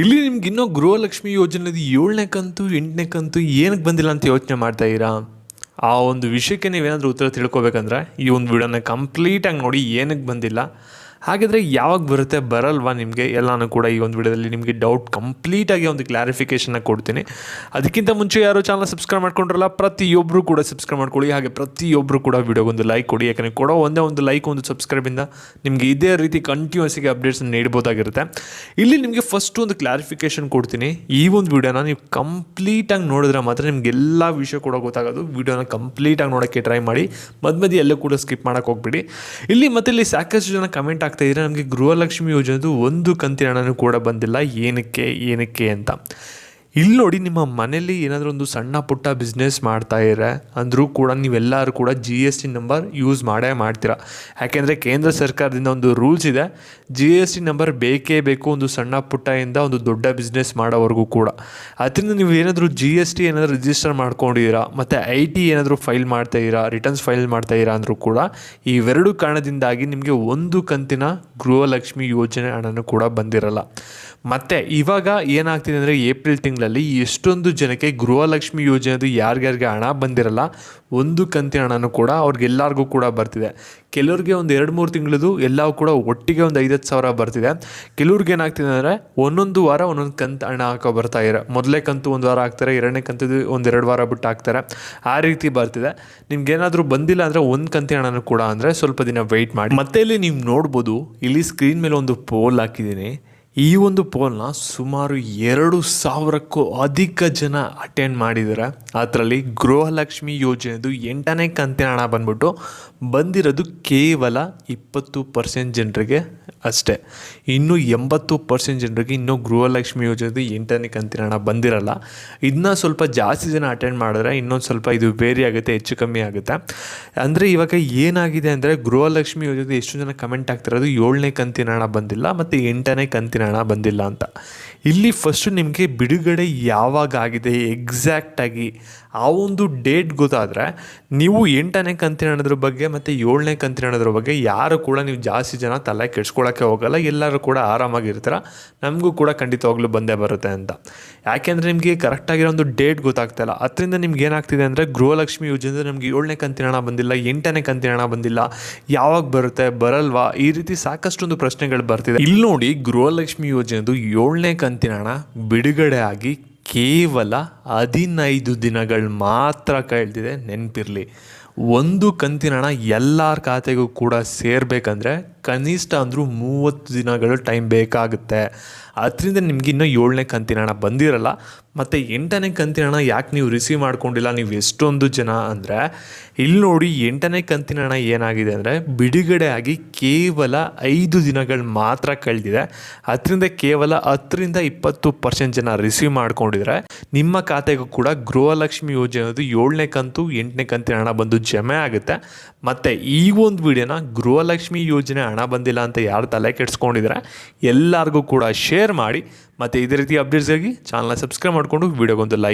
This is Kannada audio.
ಇಲ್ಲಿ ನಿಮ್ಗೆ ಇನ್ನೂ ಗೃಹಲಕ್ಷ್ಮಿ ಯೋಜನೆದು ಏಳನೇ ಕಂತು, ಎಂಟನೇ ಕಂತು ಏನಕ್ಕೆ ಬಂದಿಲ್ಲ ಅಂತ ಯೋಚನೆ ಮಾಡ್ತಾ ಇದ್ದೀರಾ? ಆ ಒಂದು ವಿಷಯಕ್ಕೆ ನೀವೇನಾದರೂ ಉತ್ತರ ತಿಳ್ಕೊಬೇಕಂದ್ರೆ ಈ ಒಂದು ವಿಡಿಯೋನ ಕಂಪ್ಲೀಟಾಗಿ ನೋಡಿ ಏನಕ್ಕೆ ಬಂದಿಲ್ಲ. ಹಾಗಾದರೆ ಯಾವಾಗ ಬರುತ್ತೆ ಬರಲ್ವಾ ನಿಮಗೆ? ಎಲ್ಲನೂ ಕೂಡ ಈ ಒಂದು ವಿಡಿಯೋದಲ್ಲಿ ನಿಮಗೆ ಡೌಟ್ ಕಂಪ್ಲೀಟಾಗಿ ಒಂದು ಕ್ಲಾರಿಫಿಕೇಷನ್ನ ಕೊಡ್ತೀನಿ. ಅದಕ್ಕಿಂತ ಮುಂಚೆ ಯಾರು ಚಾನಲ್ ಸಬ್ಸ್ಕ್ರೈಬ್ ಮಾಡ್ಕೊಂಡ್ರಲ್ಲ ಪ್ರತಿಯೊಬ್ಬರು ಕೂಡ ಸಬ್ಸ್ಕ್ರೈಬ್ ಮಾಡ್ಕೊಳ್ಳಿ. ಹಾಗೆ ಪ್ರತಿಯೊಬ್ಬರು ಕೂಡ ವಿಡಿಯೋಗೊಂದು ಲೈಕ್ ಕೊಡಿ. ಯಾಕಂದರೆ ಕೊಡೋ ಒಂದೇ ಒಂದು ಲೈಕ್ ಒಂದು ಸಬ್ಸ್ಕ್ರೈಬಿಂದ ನಿಮಗೆ ಇದೇ ರೀತಿ ಕಂಟಿನ್ಯೂಸಿಗೆ ಅಪ್ಡೇಟ್ಸ್ ನೀಡ್ಬೋದಾಗಿರುತ್ತೆ. ಇಲ್ಲಿ ನಿಮಗೆ ಫಸ್ಟ್ ಒಂದು ಕ್ಲಾರಿಫಿಕೇಷನ್ ಕೊಡ್ತೀನಿ. ಈ ಒಂದು ವಿಡಿಯೋನ ನೀವು ಕಂಪ್ಲೀಟಾಗಿ ನೋಡಿದ್ರೆ ಮಾತ್ರ ನಿಮ್ಗೆ ಎಲ್ಲ ವಿಷಯ ಕೂಡ ಗೊತ್ತಾಗೋದು. ವಿಡಿಯೋನ ಕಂಪ್ಲೀಟಾಗಿ ನೋಡೋಕ್ಕೆ ಟ್ರೈ ಮಾಡಿ. ಮಧ್ಯ ಮಧ್ಯೆ ಎಲ್ಲೂ ಕೂಡ ಸ್ಕಿಪ್ ಮಾಡೋಕೆ ಹೋಗ್ಬಿಡಿ. ಇಲ್ಲಿ ಮತ್ತೆ ಇಲ್ಲಿ ಸಾಕಷ್ಟು ಜನ ಕಮೆಂಟ್ ಆಗ್ತಾ ಇದ್ರೆ ನಮಗೆ ಗೃಹಲಕ್ಷ್ಮಿ ಯೋಜನೆದು ಒಂದು ಕಂತಿನ ಹಣನೂ ಕೂಡ ಬಂದಿಲ್ಲ. ಏನಕ್ಕೆ ಏನಕ್ಕೆ ಅಂತ. ಇಲ್ಲಿ ನೋಡಿ ನಿಮ್ಮ ಮನೇಲಿ ಏನಾದರೂ ಒಂದು ಸಣ್ಣ ಪುಟ್ಟ ಬಿಸ್ನೆಸ್ ಮಾಡ್ತಾ ಇದ್ರೆ ಅಂದರೂ ಕೂಡ ನೀವೆಲ್ಲರೂ ಕೂಡ G S T number use ಮಾಡೇ ಮಾಡ್ತೀರಾ. ಯಾಕೆಂದರೆ ಕೇಂದ್ರ ಸರ್ಕಾರದಿಂದ ಒಂದು ರೂಲ್ಸ್ ಇದೆ. ಜಿ ಎಸ್ ಟಿ ನಂಬರ್ ಬೇಕೇ ಬೇಕು ಒಂದು ಸಣ್ಣ ಪುಟ್ಟಯಿಂದ ಒಂದು ದೊಡ್ಡ ಬಿಸ್ನೆಸ್ ಮಾಡೋವರೆಗೂ ಕೂಡ. ಅದರಿಂದ ನೀವು ಏನಾದರೂ ಜಿ ಎಸ್ ಟಿ ಏನಾದರೂ ರಿಜಿಸ್ಟರ್ ಮಾಡ್ಕೊಂಡಿದ್ದೀರಾ, ಮತ್ತು ಐ ಟಿ ಏನಾದರೂ ಫೈಲ್ ಮಾಡ್ತಾ ಇದ್ದೀರಾ ರಿಟರ್ನ್ಸ್ ಫೈಲ್ ಮಾಡ್ತಾ ಇದ್ದೀರಾ ಅಂದರೂ ಕೂಡ ಇವೆರಡು ಕಾರಣದಿಂದಾಗಿ ನಿಮಗೆ ಒಂದು ಕಂತಿನ ಗೃಹಲಕ್ಷ್ಮಿ ಯೋಜನೆ ಹಣನೂ ಕೂಡ ಬಂದಿರಲ್ಲ. ಮತ್ತು ಇವಾಗ ಏನಾಗ್ತಿದೆ ಅಂದರೆ ಏಪ್ರಿಲ್ ತಿಂಗಳಲ್ಲಿ ಎಷ್ಟೊಂದು ಜನಕ್ಕೆ ಗೃಹಲಕ್ಷ್ಮಿ ಯೋಜನೆದು ಯಾರ್ಯಾರಿಗೆ ಹಣ ಬಂದಿರಲ್ಲ, ಒಂದು ಕಂತಿನ ಹಣನೂ ಕೂಡ ಅವ್ರಿಗೆಲ್ಲರಿಗೂ ಕೂಡ ಬರ್ತಿದೆ. ಕೆಲವ್ರಿಗೆ ಒಂದು ಎರಡು ಮೂರು ತಿಂಗಳದು ಎಲ್ಲವೂ ಕೂಡ ಒಟ್ಟಿಗೆ ಒಂದು ಐದತ್ತು ಸಾವಿರ ಬರ್ತಿದೆ. ಕೆಲವ್ರಿಗೆ ಏನಾಗ್ತಿದೆ ಅಂದರೆ ಒಂದೊಂದು ವಾರ ಒಂದೊಂದು ಕಂತು ಹಣ ಹಾಕೋ ಬರ್ತಾ ಇರೋ, ಮೊದಲೇ ಕಂತು ಒಂದು ವಾರ ಹಾಕ್ತಾರೆ, ಎರಡನೇ ಕಂತು ಒಂದೆರಡು ವಾರ ಬಿಟ್ಟು ಹಾಕ್ತಾರೆ. ಆ ರೀತಿ ಬರ್ತಿದೆ. ನಿಮ್ಗೇನಾದರೂ ಬಂದಿಲ್ಲ ಅಂದರೆ ಒಂದು ಕಂತಿನ ಹಣನೂ ಕೂಡ ಅಂದರೆ ಸ್ವಲ್ಪ ದಿನ ವೆಯ್ಟ್ ಮಾಡಿ. ಮತ್ತೆ ಇಲ್ಲಿ ನೀವು ನೋಡ್ಬೋದು, ಇಲ್ಲಿ ಸ್ಕ್ರೀನ್ ಮೇಲೆ ಒಂದು ಪೋಲ್ ಹಾಕಿದ್ದೀನಿ. ಈ ಒಂದು ಪೋಲ್ನ ಸುಮಾರು ಎರಡು ಸಾವಿರಕ್ಕೂ ಅಧಿಕ ಜನ ಅಟೆಂಡ್ ಮಾಡಿದ್ದಾರೆ ಅದರಲ್ಲಿ ಗೃಹಲಕ್ಷ್ಮಿ ಯೋಜನೆದು ಎಂಟನೇ ಕಂತಿನ ಹಣ ಬಂದ್ಬಿಟ್ಟು ಬಂದಿರೋದು ಕೇವಲ ಇಪ್ಪತ್ತು ಪರ್ಸೆಂಟ್ ಜನರಿಗೆ. ಅಷ್ಟೇ. ಇನ್ನು ಎಂಬತ್ತು ಪರ್ಸೆಂಟ್ ಜನರಿಗೆ ಇನ್ನೂ ಗೃಹಲಕ್ಷ್ಮಿ ಯೋಜನೆದು ಎಂಟನೇ ಕಂತಿನ ಬಂದಿರಲ್ಲ. ಇದನ್ನ ಸ್ವಲ್ಪ ಜಾಸ್ತಿ ಜನ ಅಟೆಂಡ್ ಮಾಡಿದ್ರೆ ಇನ್ನೊಂದು ಸ್ವಲ್ಪ ಇದು ಬೇರೆ ಆಗುತ್ತೆ, ಹೆಚ್ಚು ಕಮ್ಮಿ ಆಗುತ್ತೆ. ಅಂದರೆ ಇವಾಗ ಏನಾಗಿದೆ ಅಂದರೆ ಗೃಹಲಕ್ಷ್ಮಿ ಯೋಜನೆ ಎಷ್ಟು ಜನ ಕಮೆಂಟ್ ಆಗ್ತಿರೋದು ಏಳನೇ ಕಂತಿನ ಹಣ ಬಂದಿಲ್ಲ ಮತ್ತು ಎಂಟನೇ ಕಂತಿನ ಹಣ ಬಂದಿಲ್ಲ ಅಂತ. ಇಲ್ಲಿ ಫಸ್ಟು ನಿಮಗೆ ಬಿಡುಗಡೆ ಯಾವಾಗ ಆಗಿದೆ ಎಕ್ಸಾಕ್ಟಾಗಿ ಆ ಒಂದು ಡೇಟ್ ಗೊತ್ತಾದರೆ ನೀವು ಎಂಟನೇ ಕಂತಿನ ಹಣದ್ರ ಬಗ್ಗೆ ಮತ್ತು ಏಳನೇ ಕಂತಿನ ಹಣದ್ರ ಬಗ್ಗೆ ಯಾರು ಕೂಡ ನೀವು ಜಾಸ್ತಿ ಜನ ತಲೆ ಕೆಡ್ಸ್ಕೊಳ್ಳೋಕ್ಕೆ ಹೋಗಲ್ಲ, ಎಲ್ಲರೂ ಕೂಡ ಆರಾಮಾಗಿರ್ತಾರ. ನಮಗೂ ಕೂಡ ಖಂಡಿತವಾಗ್ಲೂ ಬಂದೇ ಬರುತ್ತೆ ಅಂತ. ಯಾಕೆಂದರೆ ನಿಮಗೆ ಕರೆಕ್ಟಾಗಿರೋ ಒಂದು ಡೇಟ್ ಗೊತ್ತಾಗ್ತಾಯಿಲ್ಲ ಅದರಿಂದ ನಿಮ್ಗೆ ಏನಾಗ್ತಿದೆ ಅಂದರೆ ಗೃಹಲಕ್ಷ್ಮಿ ಯೋಜನೆ ನಮಗೆ ಏಳನೇ ಕಂತಿನ ಹಣ ಬಂದಿಲ್ಲ, ಎಂಟನೇ ಕಂತಿನ ಹಣ ಬಂದಿಲ್ಲ. ಯಾವಾಗ ಬರುತ್ತೆ, ಬರಲ್ವಾ? ಈ ರೀತಿ ಸಾಕಷ್ಟೊಂದು ಪ್ರಶ್ನೆಗಳು ಬರ್ತಿದೆ. ಇಲ್ಲಿ ನೋಡಿ ಗೃಹಲಕ್ಷ್ಮಿ ಯೋಜನೆದು ಏಳನೇ ಕಂತಿನ ಹಣ ಬಿಡುಗಡೆ ಆಗಿ ಕೇವಲ ಹದಿನೈದು ದಿನಗಳು ಮಾತ್ರ ಕೇಳ್ತಿದೆ ನೆನಪಿರಲಿ. ಒಂದು ಕಂತಿನ ಹಣ ಎಲ್ಲರ ಖಾತೆಗೂ ಕೂಡ ಸೇರಬೇಕಂದ್ರೆ ಕನಿಷ್ಠ ಅಂದರೂ ಮೂವತ್ತು ದಿನಗಳು ಟೈಮ್ ಬೇಕಾಗುತ್ತೆ. ಅದರಿಂದ ನಿಮ್ಗೆ ಇನ್ನೂ ಏಳನೇ ಕಂತಿನ ಹಣ ಬಂದಿರಲ್ಲ. ಮತ್ತು ಎಂಟನೇ ಕಂತಿನ ಹಣ ಯಾಕೆ ನೀವು ರಿಸೀವ್ ಮಾಡ್ಕೊಂಡಿಲ್ಲ? ನೀವು ಎಷ್ಟೊಂದು ಜನ ಅಂದರೆ ಇಲ್ಲಿ ನೋಡಿ ಎಂಟನೇ ಕಂತಿನ ಹಣ ಏನಾಗಿದೆ ಅಂದರೆ ಬಿಡುಗಡೆ ಆಗಿ ಕೇವಲ ಐದು ದಿನಗಳು ಮಾತ್ರ ಕಳೆದಿದೆ. ಅದರಿಂದ ಕೇವಲ ಹತ್ತರಿಂದ ಇಪ್ಪತ್ತು ಪರ್ಸೆಂಟ್ ಜನ ರಿಸೀವ್ ಮಾಡ್ಕೊಂಡಿದ್ರೆ, ನಿಮ್ಮ ಖಾತೆಗೂ ಕೂಡ ಗೃಹಲಕ್ಷ್ಮಿ ಯೋಜನೆದು ಏಳನೇ ಕಂತು, ಎಂಟನೇ ಕಂತಿನ ಹಣ ಬಂದು ಜಮೆ ಆಗುತ್ತೆ. ಮತ್ತು ಈ ಒಂದು ವಿಡಿಯೋನ ಗೃಹಲಕ್ಷ್ಮಿ ಯೋಜನೆ ಹಣ ಬಂದಿಲ್ಲ ಅಂತ ಯಾರು ತಲೆ ಕೆಡ್ಸ್ಕೊಂಡಿದ್ರೆ ಎಲ್ಲರಿಗೂ ಕೂಡ ಶೇರ್ ಮಾಡಿ. ಮತ್ತು ಇದೇ ರೀತಿ ಅಪ್ಡೇಟ್ಸ್ಗಾಗಿ ಚಾನಲ್ನ ಸಬ್ಸ್ಕ್ರೈಬ್ ಮಾಡಿಕೊಂಡು ವೀಡಿಯೋಗೊಂದು ಲೈಕ್